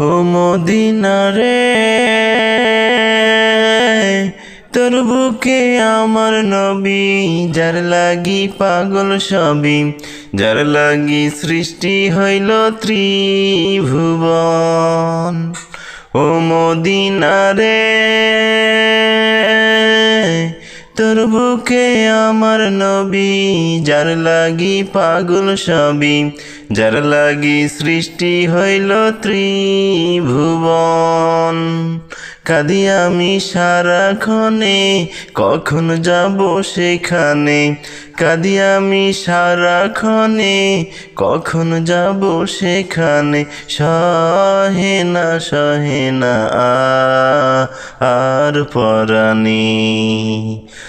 ও Medina রে, তোর বুকে আমার নবী, যার লাগি পাগল সবই, যার লাগি সৃষ্টি হইল ত্রিভুবন। ও মদিনা রে তোর বুকে আমার নবী, যার লাগি পাগল সবই, যার লাগি সৃষ্টি হইল ত্রিভুবন। কাদি আমি সারাক্ষণে, কখন যাব সেখানে? কাদি আমি সারাক্ষণে, কখন যাব সেখানে? সহে না সহে না আর পরাণে।